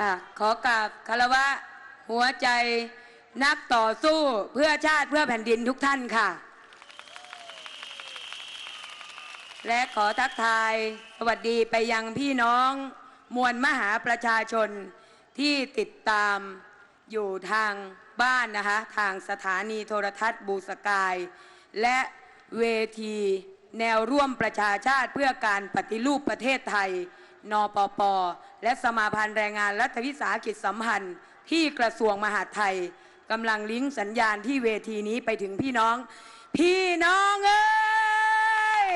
ค่ะขอกราบคารวะ หัวใจนักต่อสู้เพื่อชาติเพื่อแผ่นดินทุกท่านค่ะ และขอทักทายสวัสดีไปยังพี่น้องมวลมหาประชาชนที่ติดตามอยู่ทางบ้านนะคะ ทางสถานีโทรทัศน์บูสกาย และเวทีแนวร่วมประชาชาติเพื่อการปฏิรูปประเทศไทย นปป และสมาพันธ์แรงงานรัฐวิสาหกิจสัมพันธ์ที่กระทรวงมหาดไทยกำลังลิงก์สัญญาณที่เวทีนี้ไปถึงพี่น้อง พี่น้องเอ้ย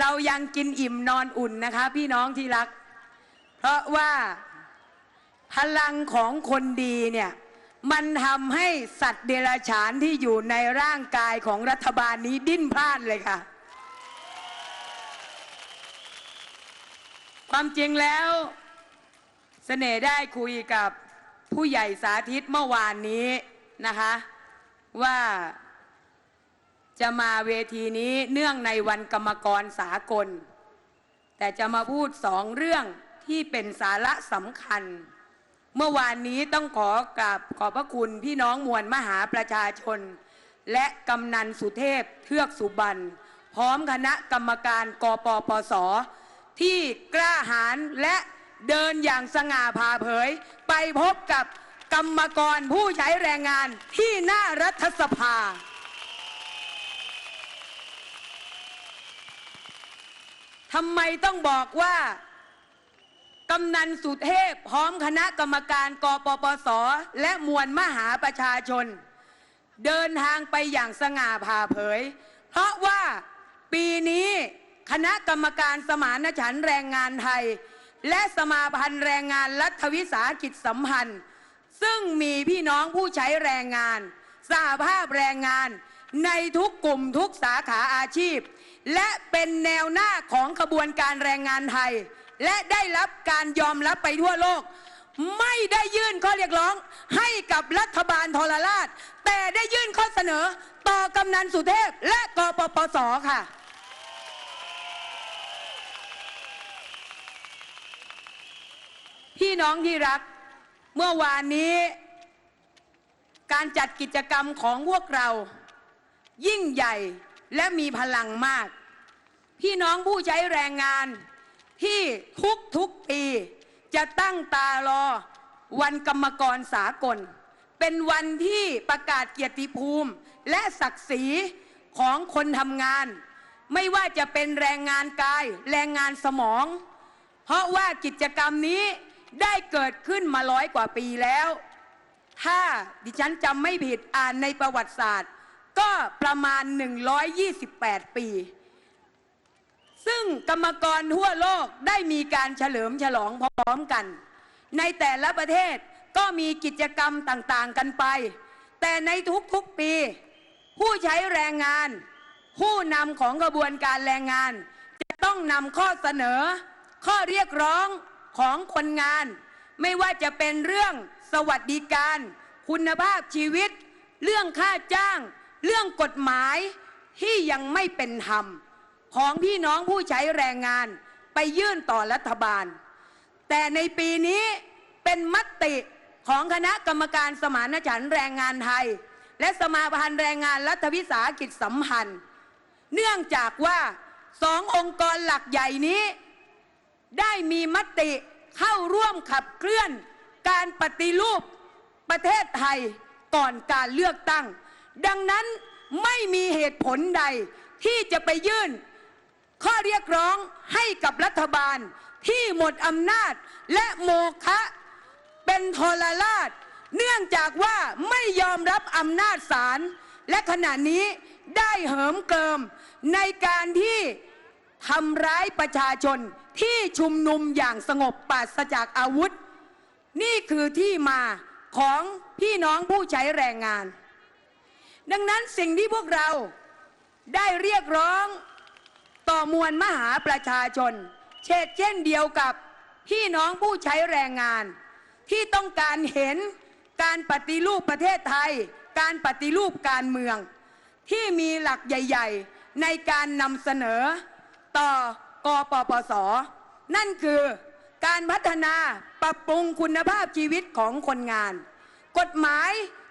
เรายังกินอิ่มนอนอุ่นนะคะ พี่น้องที่รัก เพราะว่าพลังของคนดีเนี่ยมันทำให้สัตว์เดรัจฉานที่อยู่ในร่างกายของรัฐบาลนี้ดิ้นพลานเลยค่ะ ความจริงแล้วเสน่ห์ได้คุยกับผู้ใหญ่สาธิตเมื่อวานนี้นะคะว่าจะมาเวทีนี้เนื่องในวันกรรมกรสากล แต่จะมาพูดสองเรื่องที่เป็นสาระสำคัญ เมื่อวานนี้ต้องขอกราบขอบพระคุณพี่น้องมวลมหาประชาชน และกำนันสุเทพเทือกสุบรรณพร้อมคณะกรรมการกปปส ที่กล้าหาญและเดินอย่างสง่าผ่าเผย ไปพบกับกรรมกรผู้ใช้แรงงานที่หน้ารัฐสภา ทำไมต้องบอกว่ากำนันสุเทพพร้อมคณะกรรมการกปปส และมวลมหาประชาชน เดินทางไปอย่างสง่าผ่าเผย เพราะว่าปีนี้ คณะกรรมการสมานฉันท์แรงงานไทย และสมาพันธ์แรงงานรัฐวิสาหกิจสัมพันธ์ ซึ่งมีพี่น้องผู้ใช้แรงงานสหภาพแรงงานในทุกกลุ่มทุกสาขาอาชีพ และเป็นแนวหน้าของขบวนการแรงงานไทย และได้รับการยอมรับไปทั่วโลก ไม่ได้ยื่นข้อเรียกร้องให้กับรัฐบาลทรราช แต่ได้ยื่นข้อเสนอต่อกำนันสุเทพและกปปสค่ะ พี่น้องที่รัก เมื่อวานนี้ การจัดกิจกรรมของพวกเรา ยิ่งใหญ่และมีพลังมาก พี่น้องผู้ใช้แรงงานที่ทุกทุกปี จะตั้งตารอ วันกรรมกรสากล เป็นวันที่ประกาศเกียรติภูมิ และศักดิ์ศรีของคนทำงาน ไม่ว่าจะเป็นแรงงานกาย แรงงานสมอง เพราะว่ากิจกรรมนี้ ได้เกิดขึ้นมาร้อยกว่าปีแล้ว ถ้าดิฉันจำไม่ผิดอ่านในประวัติศาสตร์ ก็ประมาณ 128 ปี ซึ่งกรรมกรทั่วโลกได้มีการเฉลิมฉลองพร้อมกัน ในแต่ละประเทศก็มีกิจกรรมต่างๆกันไป แต่ในทุกๆปี ผู้ใช้แรงงาน ผู้นำของกระบวนการแรงงาน จะต้องนำข้อเสนอ ข้อเรียกร้อง ของคนงาน ไม่ว่าจะเป็นเรื่องสวัสดิการ คุณภาพชีวิต เรื่องค่าจ้าง เรื่องกฎหมายที่ยังไม่เป็นธรรม ของพี่น้องผู้ใช้แรงงานไปยื่นต่อรัฐบาล แต่ในปีนี้เป็นมติของคณะกรรมการสมานฉันท์แรงงานไทย และสมาพันธ์แรงงานรัฐวิสาหกิจสัมพันธ์ เนื่องจากว่าสององค์กรหลักใหญ่นี้ ได้มีมติเข้าร่วมขับเคลื่อนการปฏิรูปประเทศไทยก่อนการเลือกตั้ง ดังนั้นไม่มีเหตุผลใดที่จะไปยื่น ข้อเรียกร้องให้กับรัฐบาลที่หมดอำนาจและโมฆะเป็นทรราช เนื่องจากว่าไม่ยอมรับอำนาจศาลและขณะนี้ได้เหิมเกิมในการที่ทำร้ายประชาชน ที่ชุมนุมอย่างสงบปราศจากอาวุธ นี่คือที่มาของพี่น้องผู้ใช้แรงงาน ดังนั้นสิ่งที่พวกเราได้เรียกร้องต่อมวลมหาประชาชน เช่นเช่นเดียวกับพี่น้องผู้ใช้แรงงาน ที่ต้องการเห็นการปฏิรูปประเทศไทย การปฏิรูปการเมือง ที่มีหลักใหญ่ ๆ ในการนำเสนอ กปปส นั่นคือการพัฒนาปรับปรุงคุณภาพชีวิตของคนงาน กฎหมาย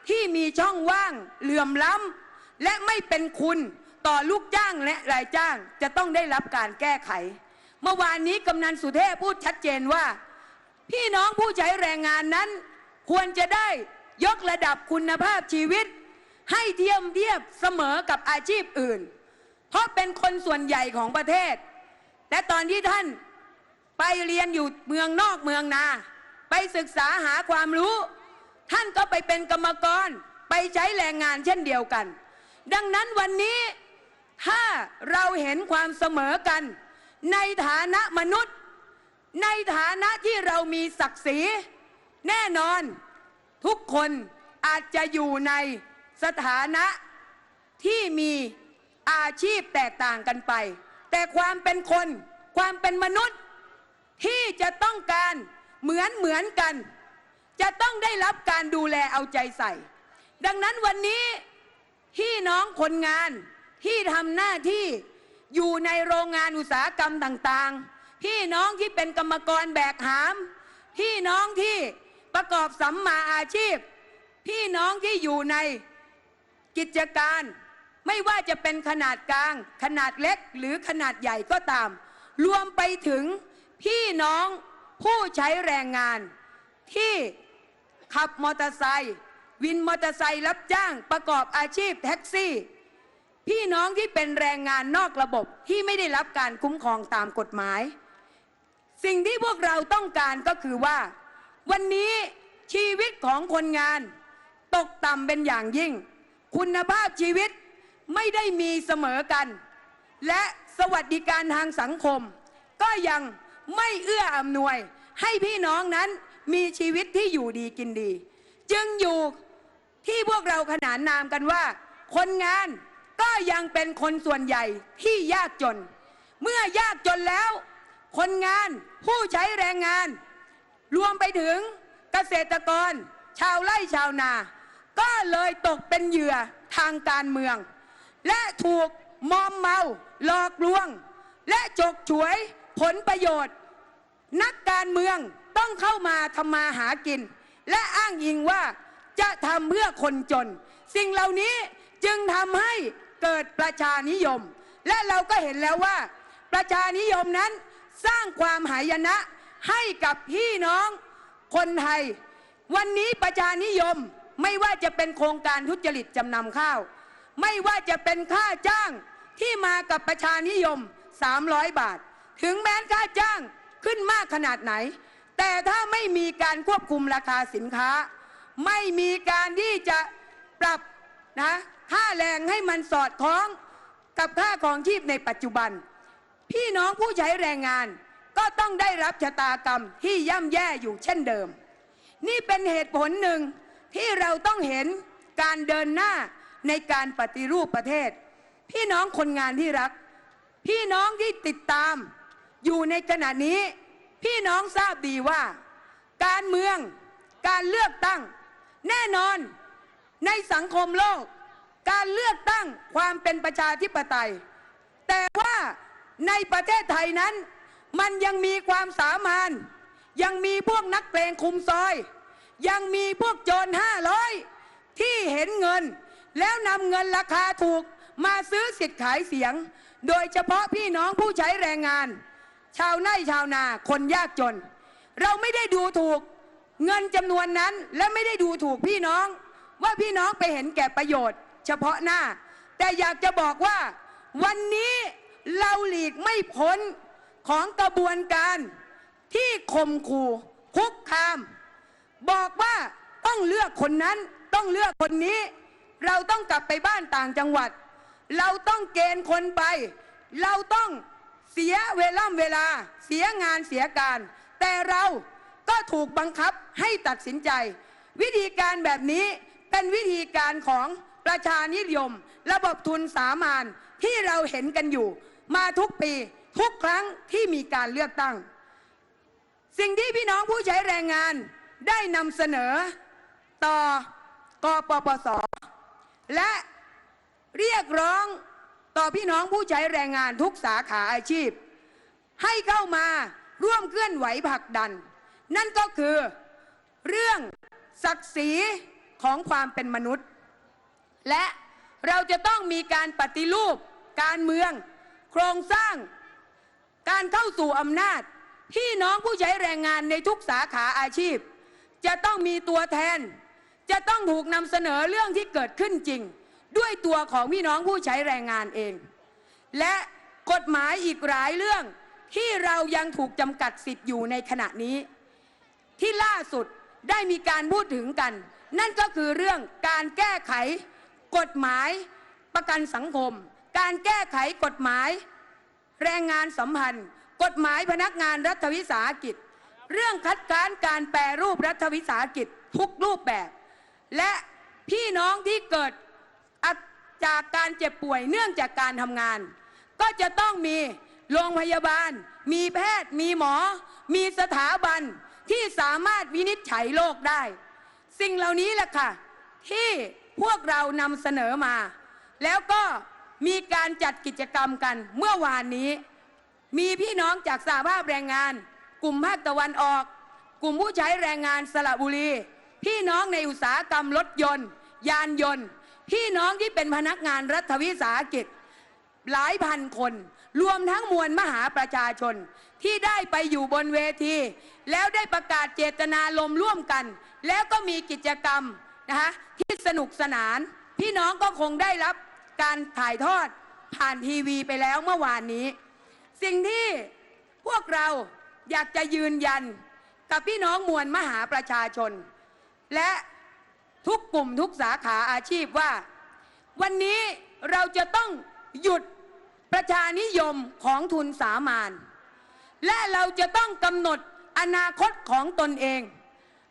ที่มีช่องว่างเหลื่อมล้ำและไม่เป็นคุณต่อลูกจ้างและรายจ้างจะต้องได้รับการแก้ไข เมื่อวานนี้กำนันสุเทพพูดชัดเจนว่า พี่น้องผู้ใช้แรงงานนั้น ควรจะได้ยกระดับคุณภาพชีวิต ให้เทียมเทียบเสมอกับอาชีพอื่น เพราะเป็นคนส่วนใหญ่ของประเทศ และตอนที่ท่านไปเรียนอยู่เมืองนอกเมืองนา ไปศึกษาหาความรู้ ท่านก็ไปเป็นกรรมกร ไปใช้แรงงานเช่นเดียวกัน ดังนั้นวันนี้ถ้าเราเห็นความเสมอกัน ในฐานะมนุษย์ ในฐานะที่เรามีศักดิ์ศรี แน่นอนทุกคนอาจจะอยู่ในสถานะที่มีอาชีพแตกต่างกันไป แต่ความเป็นคน ความเป็นมนุษย์ที่จะต้องการเหมือนเหมือนกัน จะต้องได้รับการดูแลเอาใจใส่ ดังนั้นวันนี้พี่น้องคนงานที่ทำหน้าที่อยู่ในโรงงานอุตสาหกรรมต่างๆ พี่น้องที่เป็นกรรมกรแบกหาม พี่น้องที่ประกอบสัมมาอาชีพ พี่น้องที่อยู่ในกิจการ ไม่ว่าจะเป็นขนาดกลาง ขนาดเล็กหรือขนาดใหญ่ก็ตาม รวมไปถึงพี่น้องผู้ใช้แรงงาน ที่ขับมอเตอร์ไซค์วินมอเตอร์ไซค์รับจ้างประกอบอาชีพแท็กซี่ พี่น้องที่เป็นแรงงานนอกระบบที่ไม่ได้รับการคุ้มครองตามกฎหมาย สิ่งที่พวกเราต้องการก็คือว่า วันนี้ชีวิตของคนงาน ตกต่ำเป็นอย่างยิ่ง คุณภาพชีวิต ไม่ได้มีเสมอกัน และสวัสดิการทางสังคม ก็ยังไม่เอื้ออำนวย ให้พี่น้องนั้นมีชีวิตที่อยู่ดีกินดี จึงอยู่ที่พวกเราขนานนามกันว่า คนงานก็ยังเป็นคนส่วนใหญ่ที่ยากจน เมื่อยากจนแล้ว คนงานผู้ใช้แรงงาน รวมไปถึงเกษตรกร ชาวไร่ชาวนา ก็เลยตกเป็นเหยื่อทางการเมือง และถูกมอมเมาหลอกลวง และจกฉวยผลประโยชน์ นักการเมืองต้องเข้ามาทำมาหากิน และอ้างอิงว่าจะทำเพื่อคนจน สิ่งเหล่านี้จึงทำให้เกิดประชานิยม และเราก็เห็นแล้วว่า ประชานิยมนั้นสร้างความหายนะให้กับพี่น้องคนไทย วันนี้ประชานิยมไม่ว่าจะเป็นโครงการทุจริตจำนำข้าว ไม่ว่าจะเป็นค่าจ้างที่มากับประชานิยม 300 บาท ถึงแม้ค่าจ้างขึ้นมากขนาดไหน แต่ถ้าไม่มีการควบคุมราคาสินค้า ไม่มีการที่จะปรับนะค่าแรงให้มันสอดคล้องกับค่าของชีพในปัจจุบัน พี่น้องผู้ใช้แรงงานก็ต้องได้รับชะตากรรมที่ย่ำแย่อยู่เช่นเดิม นี่เป็นเหตุผลหนึ่งที่เราต้องเห็นการเดินหน้า ในการปฏิรูปประเทศ พี่น้องคนงานที่รัก พี่น้องที่ติดตาม อยู่ในขณะนี้ พี่น้องทราบดีว่า การเมืองการเลือกตั้ง แน่นอนในสังคมโลก การเลือกตั้งความเป็นประชาธิปไตย แต่ว่าในประเทศไทยนั้น มันยังมีความสามานยังมีพวกนักเลงคุมซอย ยังมีพวกโจรห้าร้อยที่เห็นเงิน แล้วนำเงินราคาถูกมาซื้อสิทธิ์ขายเสียง โดยเฉพาะพี่น้องผู้ใช้แรงงาน ชาวไร่ชาวนาคนยากจน เราไม่ได้ดูถูกเงินจำนวนนั้นและไม่ได้ดูถูกพี่น้อง ว่าพี่น้องไปเห็นแก่ประโยชน์ เฉพาะหน้า แต่อยากจะบอกว่า วันนี้เราหลีกไม่พ้นของกระบวนการที่ข่มขู่คุกคาม บอกว่าต้องเลือกคนนั้นต้องเลือกคนนี้ เราต้องกลับไปบ้านต่างจังหวัด เราต้องเกณฑ์คนไป เราต้องเสียเวล่ำเวลา เสียงานเสียการ แต่เราก็ถูกบังคับให้ตัดสินใจ วิธีการแบบนี้เป็นวิธีการของประชานิยม ระบบทุนสามานที่เราเห็นกันอยู่ มาทุกปีทุกครั้งที่มีการเลือกตั้ง สิ่งที่พี่น้องผู้ใช้แรงงานได้นำเสนอต่อกปปส และเรียกร้องต่อพี่น้องผู้ใช้แรงงานทุกสาขาอาชีพ ให้เข้ามาร่วมเคลื่อนไหวผลักดัน นั่นก็คือเรื่องศักดิ์ศรีของความเป็นมนุษย์ และเราจะต้องมีการปฏิรูป การเมือง โครงสร้าง การเข้าสู่อำนาจ พี่น้องผู้ใช้แรงงานในทุกสาขาอาชีพ จะต้องมีตัวแทน จะต้องถูกนำเสนอเรื่องที่เกิดขึ้นจริง ด้วยตัวของพี่น้องผู้ใช้แรงงานเอง และกฎหมายอีกหลายเรื่องที่เรายังถูกจำกัดสิทธิ์อยู่ในขณะนี้ ที่ล่าสุดได้มีการพูดถึงกัน นั่นก็คือเรื่องการแก้ไข กฎหมายประกันสังคม การแก้ไขกฎหมาย แรงงานสัมพันธ์ กฎหมายพนักงานรัฐวิสาหกิจ เรื่องคัดค้านการแปรรูปรัฐวิสาหกิจทุกรูปแบบ และพี่น้องที่เกิดจากการเจ็บป่วยเนื่องจากการทำงาน ก็จะต้องมีโรงพยาบาล มีแพทย์ มีหมอ มีสถาบันที่สามารถวินิจฉัยโรคได้ สิ่งเหล่านี้แหละค่ะ ที่พวกเรานำเสนอมา แล้วก็มีการจัดกิจกรรมกันเมื่อวานนี้ มีพี่น้องจากสาภาพแรงงาน กลุ่มภาคตะวันออก กลุ่มผู้ใช้แรงงานสระบุรี พี่น้องในอุตสาหกรรมรถยนต์ ยานยนต์ พี่น้องที่เป็นพนักงานรัฐวิสาหกิจ หลายพันคน รวมทั้งมวลมหาประชาชน ที่ได้ไปอยู่บนเวที แล้วได้ประกาศเจตนาลมร่วมกัน แล้วก็มีกิจกรรมนะคะที่สนุกสนาน พี่น้องก็คงได้รับการถ่ายทอดผ่านทีวีไปแล้วเมื่อวานนี้ สิ่งที่พวกเราอยากจะยืนยันกับพี่น้องมวลมหาประชาชน และทุกกลุ่มทุกสาขาอาชีพว่า วันนี้เราจะต้องหยุดประชานิยมของทุนสามานและเราจะต้องกำหนดอนาคตของตนเอง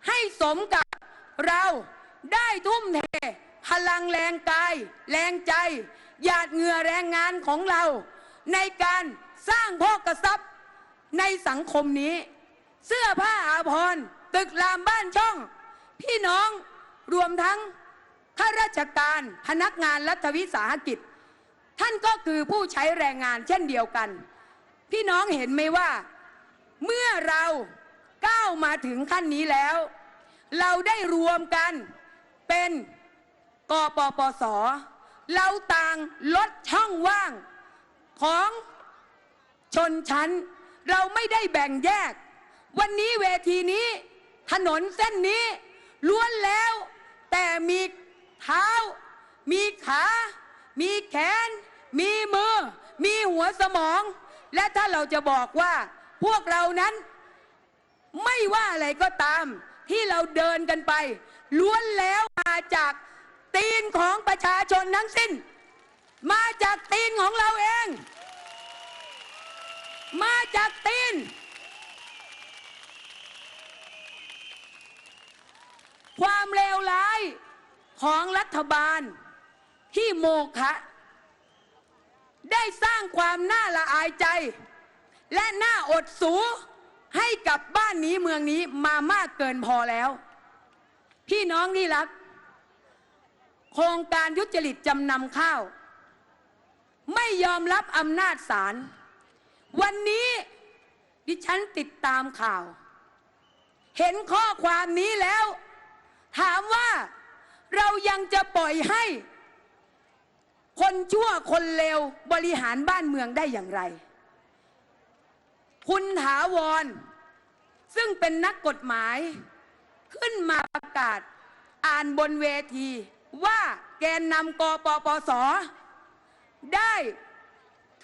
ให้สมกับเราได้ทุ่มเทพลังแรงกาย แรงใจ หยาดเหงื่อแรงงานของเรา ในการสร้างโภคทรัพย์ในสังคมนี้ เสื้อผ้าอาภรณ์ตึกรามบ้านช่อง พี่น้องรวมทั้งข้าราชการพนักงานรัฐวิสาหกิจ ท่านก็คือผู้ใช้แรงงานเช่นเดียวกัน พี่น้องเห็นไหมว่า เมื่อเราก้าวมาถึงขั้นนี้แล้ว เราได้รวมกันเป็นกปปส เราต่างลดช่องว่างของชนชั้น เราไม่ได้แบ่งแยก วันนี้เวทีนี้ ถนนเส้นนี้ ล้วนแล้ว แต่มีเท้า มีขา มีแขน มีมือ มีหัวสมอง และถ้าเราจะบอกว่าพวกเรานั้น ไม่ว่าอะไรก็ตาม ที่เราเดินกันไป ล้วนแล้วมาจากตีนของประชาชนทั้งสิ้น มาจากตีนของเราเอง มาจากตีน ความเลวร้ายของรัฐบาลที่โมฆะได้สร้างความน่าละอายใจ และน่าอดสูให้กับบ้านนี้เมืองนี้มามากเกินพอแล้ว พี่น้องที่รัก โครงการยุจริตจำนำข้าว ไม่ยอมรับอำนาจศาลวันนี้ดิฉันติดตามข่าว เห็นข้อความนี้แล้ว ถามว่าเรายังจะปล่อยให้ คนชั่วคนเลวบริหารบ้านเมืองได้อย่างไร คุณถาวร ซึ่งเป็นนักกฎหมาย ขึ้นมาประกาศอ่านบนเวที ว่าแกนนำกปปส ได้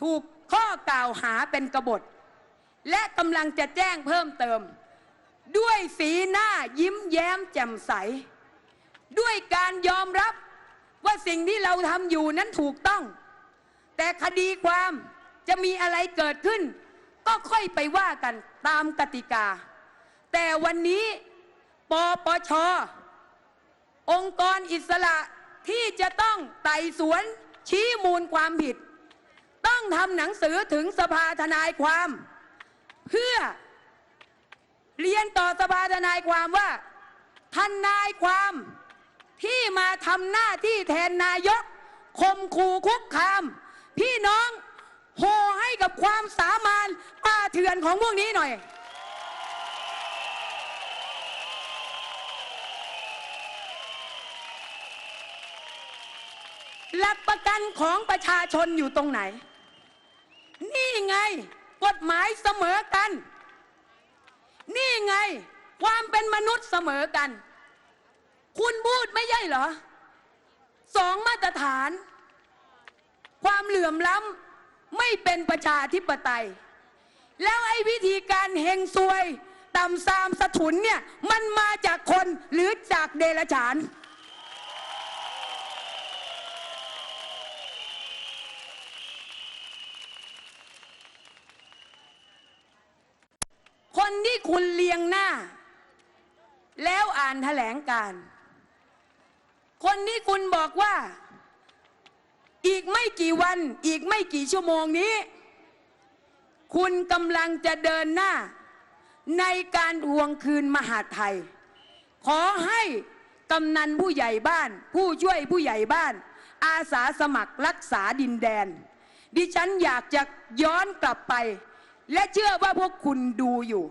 ถูกข้อกล่าวหาเป็นกบฏ และกำลังจะแจ้งเพิ่มเติม ด้วยสีหน้ายิ้มแย้มแจ่มใส ด้วยการยอมรับว่าสิ่งที่เราทำอยู่นั้นถูกต้อง แต่คดีความจะมีอะไรเกิดขึ้น ก็ค่อยไปว่ากันตามกติกา แต่วันนี้ปปชองค์กรอิสระที่จะต้องไต่สวนชี้มูลความผิด ต้องทำหนังสือถึงสภาทนายความ เรียนต่อสภาทนายความว่าทนายความที่มาทำหน้าที่แทนนายกคมคูคุกคาม พี่น้องโหให้กับความสามารถป่าเถื่อนของพวกนี้หน่อย หลักประกันของประชาชนอยู่ตรงไหน นี่ไง กฎหมายเสมอกัน นี่ไง ความเป็นมนุษย์เสมอกัน คุณพูดไม่ใช่เหรอสองมาตรฐาน ความเหลื่อมล้ำไม่เป็นประชาธิปไตย แล้วไอ้วิธีการเฮงซวยต่ำซามสะถุนเนี่ย มันมาจากคนหรือจากเดรัจฉาน่คุณเลียงหน้า แล้วอ่านแถลงการ คนที่คุณบอกว่า อีกไม่กี่วัน อีกไม่กี่ชั่วโมงนี้ คุณกำลังจะเดินหน้า ในการทวงคืนมหาไทย ขอให้กำนันผู้ใหญ่บ้าน ผู้ช่วยผู้ใหญ่บ้าน อาสาสมัครรักษาดินแดน ดิฉันอยากจะย้อนกลับไป และเชื่อว่าพวกคุณดูอยู่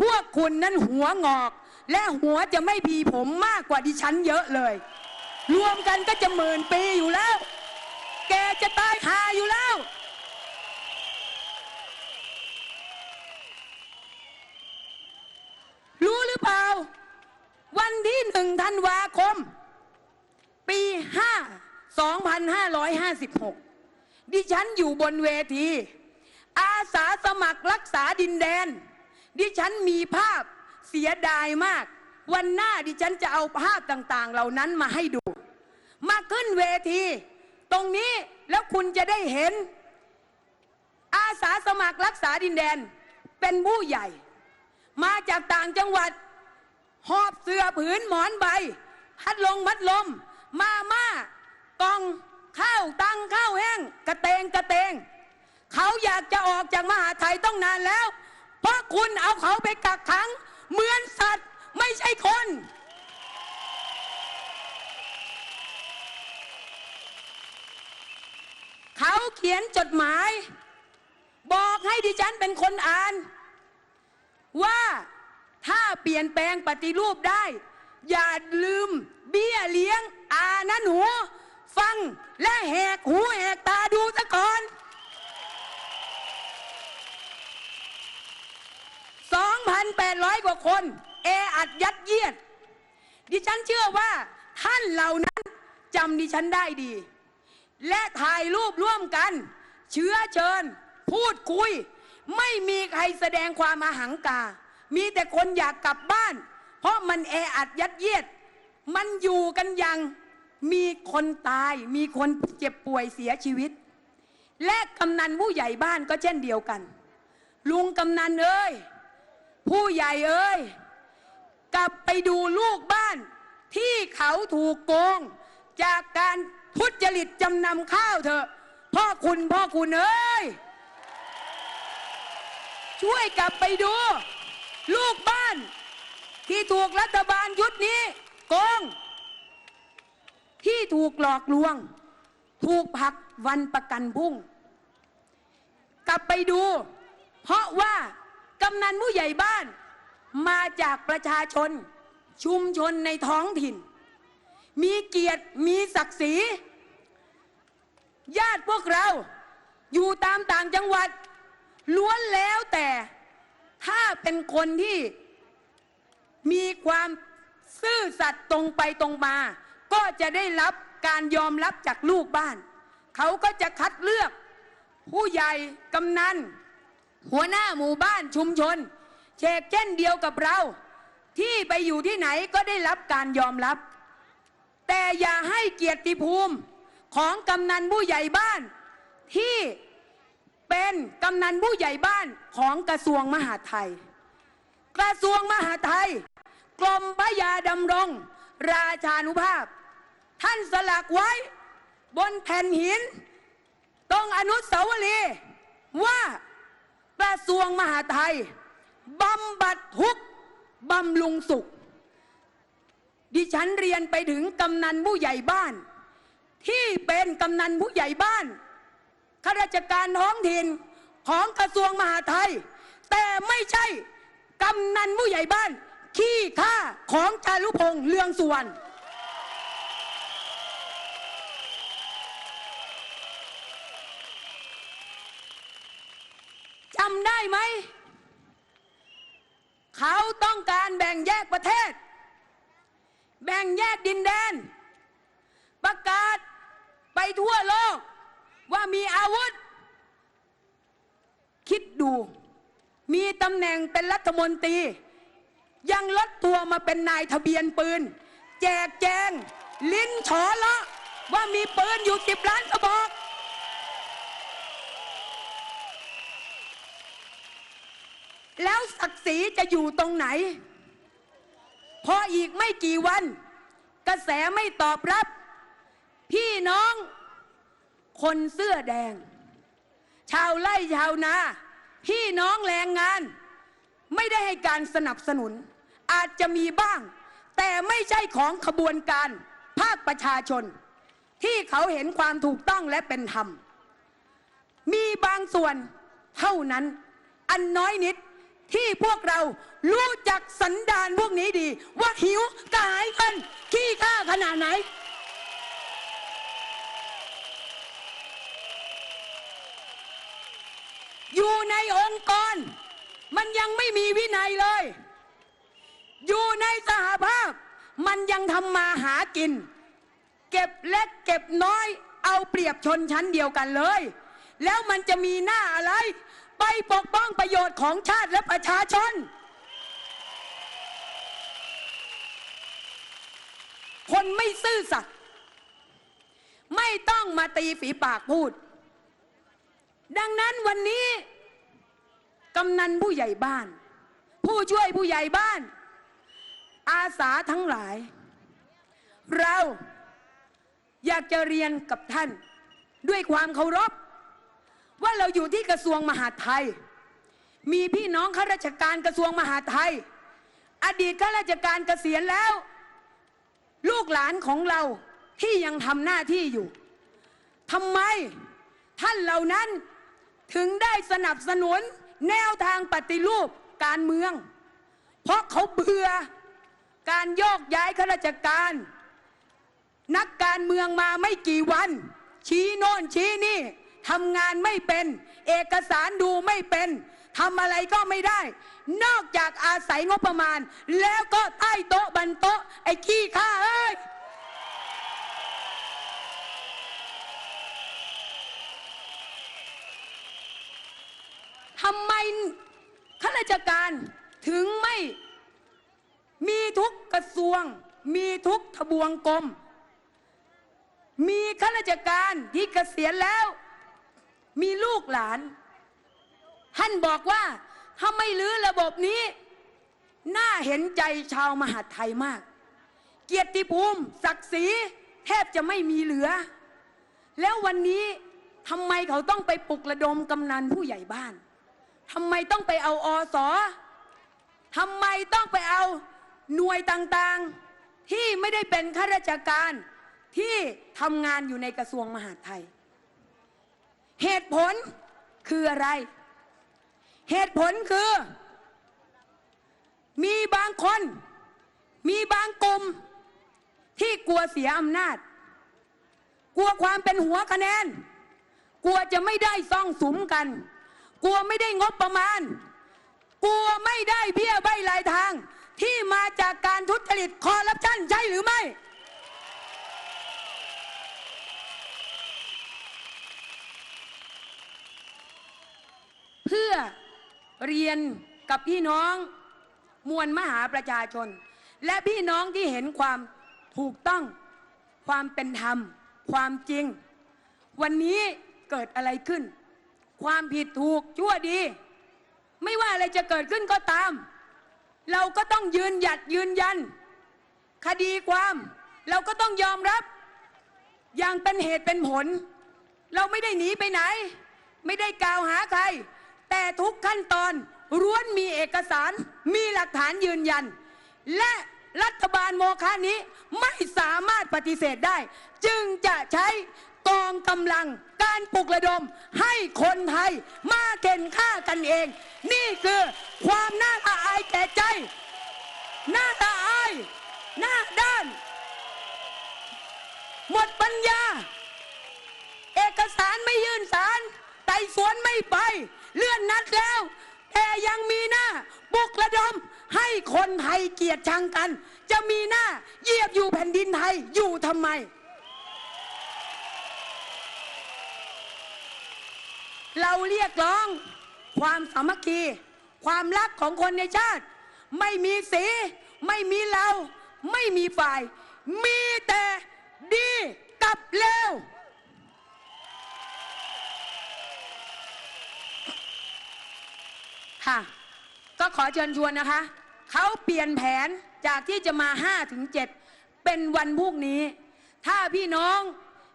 พวกคุณนั้นหัวงอก และหัวจะไม่พีผมมากกว่าดิฉันเยอะเลย รวมกันก็จะหมื่นปีอยู่แล้ว แกจะตายคาอยู่แล้ว รู้หรือเปล่า วันที่หนึ่งธันวาคม ปีห้า2556ดิฉันอยู่บนเวที อาสาสมัครรักษาดินแดน ดิฉันมีภาพเสียดายมาก วันหน้าดิฉันจะเอาภาพต่างๆ เหล่านั้นมาให้ดู มาขึ้นเวที ตรงนี้แล้วคุณจะได้เห็น อาสาสมัครรักษาดินแดนเป็นผู้ใหญ่ มาจากต่างจังหวัด หอบเสื้อผืนหมอนใบพัดลงพัดลม มาม่ากองข้าวตังข้าวแห้ง กระเตงกระเตง เขาอยากจะออกจากมหาไทยต้องนานแล้ว เพราะคุณเอาเขาไปกักขัง เหมือนสัตว์ไม่ใช่คน เขาเขียนจดหมาย บอกให้ดิฉันเป็นคนอ่าน ว่าถ้าเปลี่ยนแปลงปฏิรูปได้ อย่าลืมเบี้ยเลี้ยงอานะหนู ฟังและแหกหูแหกตาดูซะก่อน 2,800 กว่าคน แออัดยัดเยียด ดิฉันเชื่อว่าท่านเหล่านั้นจำดิฉันได้ดี และถ่ายรูปร่วมกัน เชื้อเชิญ พูดคุย ไม่มีใครแสดงความอาหังกา มีแต่คนอยากกลับบ้าน เพราะมันแออัดยัดเยียด มันอยู่กันอย่างมีคนตายมีคนเจ็บป่วยเสียชีวิต และกำนันผู้ใหญ่บ้านก็เช่นเดียวกัน ลุงกำนันเอ้ย ผู้ใหญ่เอ้ยกลับไปดูลูกบ้าน ที่เขาถูกโกง จากการทุจริตจำนำข้าวเถอะพ่อคุณพ่อคุณเอ้ย ช่วยกลับไปดู ลูกบ้าน ที่ถูกรัฐบาลยุดนี้โกง ที่ถูกหลอกลวง ถูกผักวันประกันพุ่ง กลับไปดู เพราะว่า กำนันผู้ใหญ่บ้านมาจากประชาชน ชุมชนในท้องถิ่น มีเกียรติมีศักดิ์ศรี ญาติพวกเราอยู่ตามต่างจังหวัด ล้วนแล้วแต่ถ้าเป็นคนที่มีความซื่อสัตย์ตรงไปตรงมา ก็จะได้รับการยอมรับจากลูกบ้าน เขาก็จะคัดเลือก ผู้ใหญ่กำนัน หัวหน้าหมู่บ้านชุมชนเชกเช่นเดียวกับเรา ที่ไปอยู่ที่ไหนก็ได้รับการยอมรับ แต่อย่าให้เกียรติภูมิของกำนันผู้ใหญ่บ้าน ที่เป็นกำนันผู้ใหญ่บ้านของกระทรวงมหาดไทย กระทรวงมหาดไทย กรมพระยาดำรง ราชานุภาพ ท่านสลักไว้บนแผ่นหิน ตรงอนุสาวรีย์ว่า กระทรวงมหาดไทยบำบัดทุกบำรุงสุข ดิฉันเรียนไปถึงกำนันผู้ใหญ่บ้าน ที่เป็นกำนันผู้ใหญ่บ้านข้าราชการท้องถิ่นของกระทรวงมหาดไทย แต่ไม่ใช่กำนันผู้ใหญ่บ้าน ขี้ข้าของจารุพงษ์เลืองสุวรรณ จำได้ไหม เขาต้องการแบ่งแยกประเทศ แบ่งแยกดินแดน ประกาศไปทั่วโลก ว่ามีอาวุธ คิดดู มีตำแหน่งเป็นรัฐมนตรี ยังลดตัวมาเป็นนายทะเบียนปืน แจกแจง ลิ้นฉอละว่ามีปืนอยู่สิบล้านกระบอก แล้วศักดิ์ศรีจะอยู่ตรงไหน พออีกไม่กี่วัน กระแสไม่ตอบรับ พี่น้อง คนเสื้อแดง ชาวไร่ชาวนา พี่น้องแรงงาน ไม่ได้ให้การสนับสนุน อาจจะมีบ้าง แต่ไม่ใช่ของขบวนการ ภาคประชาชน ที่เขาเห็นความถูกต้องและเป็นธรรม มีบางส่วนเท่านั้น อันน้อยนิด ที่พวกเรารู้จักสันดานพวกนี้ดี ว่าหิวกระหายกันขี้ข้าขนาดไหน อยู่ในองค์กร มันยังไม่มีวินัยเลย อยู่ในสหภาพ มันยังทำมาหากิน เก็บเล็กเก็บน้อย เอาเปรียบชนชั้นเดียวกันเลย แล้วมันจะมีหน้าอะไร ไปปกป้องประโยชน์ของชาติและประชาชน คนไม่ซื่อสัตย์ไม่ต้องมาตีฝีปากพูด ดังนั้นวันนี้ กำนันผู้ใหญ่บ้าน ผู้ช่วยผู้ใหญ่บ้าน อาสาทั้งหลาย เราอยากจะเรียนกับท่าน ด้วยความเคารพ ว่าเราอยู่ที่กระทรวงมหาดไทย มีพี่น้องข้าราชการกระทรวงมหาดไทย อดีตข้าราชการเกษียณแล้ว ลูกหลานของเราที่ยังทำหน้าที่อยู่ทำไมท่านเหล่านั้นถึงได้สนับสนุนแนวทางปฏิรูปการเมือง เพราะเขาเบื่อการโยกย้ายข้าราชการ นักการเมืองมาไม่กี่วัน ชี้โน่นชี้นี่ ทำงานไม่เป็น เอกสารดูไม่เป็นทำอะไรก็ไม่ได้ นอกจากอาศัยงบประมาณ แล้วก็ใต้โต๊ะบันโต๊ะ ไอ้ขี้ข้าเอ้ยทำไมข้าราชการถึงไม่มีทุกกระทรวง มีทุกทบวงกรมมีข้าราชการที่เกษียณแล้ว มีลูกหลาน ท่านบอกว่าถ้าไม่รื้อระบบนี้ น่าเห็นใจชาวมหาไทยมาก เกียรติภูมิ ศักดิ์ศรีแทบจะไม่มีเหลือ แล้ววันนี้ทำไมเขาต้องไปปลุกระดมกำนันผู้ใหญ่บ้านทำไมต้องไปเอาอสอทำไมต้องไปเอาหน่วยต่างๆ ที่ไม่ได้เป็นข้าราชการที่ทำงานอยู่ในกระทรวงมหาดไทย เหตุผลคืออะไร เหตุผลคือ มีบางคน มีบางกลุ่ม ที่กลัวเสียอำนาจ กลัวความเป็นหัวคะแนน กลัวจะไม่ได้ซ่องสุมกัน กลัวไม่ได้งบประมาณ กลัวไม่ได้เบี้ยใบรายทาง ที่มาจากการทุจริตคอร์รัปชันใช่หรือไม่ พื่อเรียนกับพี่น้องมวลมหาประชาชน และพี่น้องที่เห็นความถูกต้อง ความเป็นธรรม ความจริง วันนี้เกิดอะไรขึ้น ความผิดถูกชั่วดี ไม่ว่าอะไรจะเกิดขึ้นก็ตาม เราก็ต้องยืนหยัดยืนยัน คดีความ เราก็ต้องยอมรับ อย่างเป็นเหตุเป็นผล เราไม่ได้หนีไปไหน ไม่ได้กล่าวหาใคร แต่ทุกขั้นตอนร้วนมีเอกสารมีหลักฐานยืนยัน และรัฐบาลโมฆะนี้ไม่สามารถปฏิเสธได้ จึงจะใช้กององกำลังการปลุกระดมให้คนไทยมาเก่นฆ่ากันเอง นี่คือความน่าละอายแก่ใจ น่าละอาย หน้าด้าน หมดปัญญา เอกสารไม่ยื่นสารไต่สวนไม่ไป เลื่อนนัดแล้ว แต่ยังมีหน้า บุกระดม ให้คนไทยเกลียดชังกัน จะมีหน้าเหยียบอยู่แผ่นดินไทยอยู่ทำไม เราเรียกร้อง ความสามัคคี ความรักของคนในชาติ ไม่มีสี ไม่มีเรา ไม่มีฝ่าย มีแต่ดีกับเลว ค่ะ ก็ขอเชิญชวนนะคะ เขาเปลี่ยนแผนจากที่จะมา5ถึง7เป็นวันพรุ่งนี้ ถ้าพี่น้อง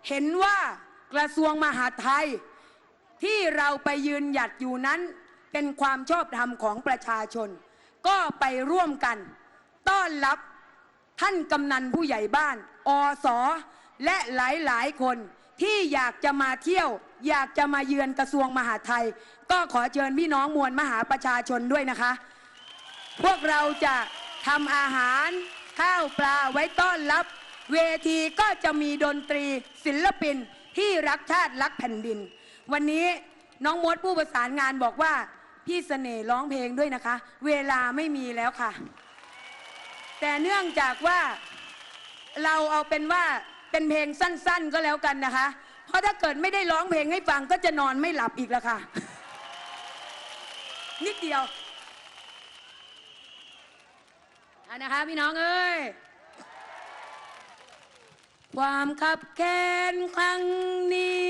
เห็นว่ากระทรวงมหาดไทย ที่เราไปยืนหยัดอยู่นั้น เป็นความชอบธรรมของประชาชน ก็ไปร่วมกัน ต้อนรับท่านกำนันผู้ใหญ่บ้าน อสอและหลายๆ คน ที่อยากจะมาเที่ยว อยากจะมาเยือนกระทรวงมหาดไทย ก็ขอเชิญพี่น้องมวลมหาประชาชนด้วยนะคะ พวกเราจะทำอาหารข้าวปลาไว้ต้อนรับ เวทีก็จะมีดนตรีศิลปินที่รักชาติรักแผ่นดิน วันนี้น้องมดผู้ประสานงานบอกว่า พี่เสน่ห์ร้องเพลงด้วยนะคะ เวลาไม่มีแล้วค่ะ แต่เนื่องจากว่าเราเอาเป็นว่า เป็นเพลงสั้น ๆก็แล้วกันนะคะ เพราะถ้าเกิดไม่ได้ร้องเพลงให้ฟังก็จะนอนไม่หลับอีกแล้วค่ะ นิดเดียวอันนะคะพี่น้องเอ้ย ความขับแค้นครั้งนี้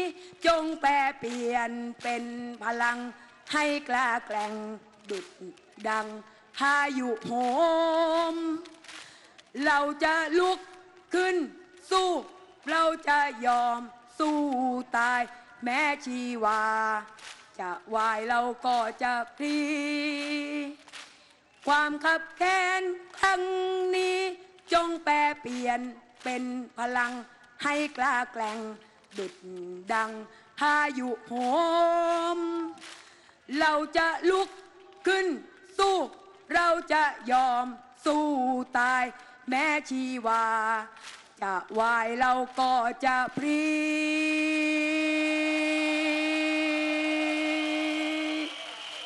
จงแปรเปลี่ยนเป็นพลังให้กล้าแกร่งดุดดังพายุโหม เราจะลุกขึ้น สู้ เราจะยอมสู้ตาย แม้ชีวา จะวายเราก็จะพลีความขับแค้นครั้งนี้ จงแปรเปลี่ยนเป็นพลังให้กล้าแกร่ง ดุดดังพายุโหม เราจะลุกขึ้นสู้ เราจะยอมสู้ตาย แม้ชีวา จะวายเราก็จะพรี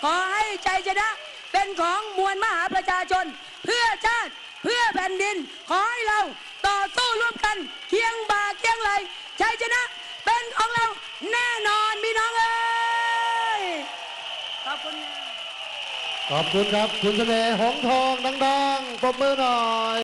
ขอให้ใจชนะเป็นของมวลมหาประชาชน เพื่อชาติเพื่อแผ่นดิน ขอให้เราต่อสู้ร่วมกันเคียงบ่าเคียงไหลชัยชนะเป็นของเราแน่นอนพี่น้องเอ้ยขอบคุณขอบคุณครับ คุณเสน่ห์หงทองดังๆปรบมือหน่อย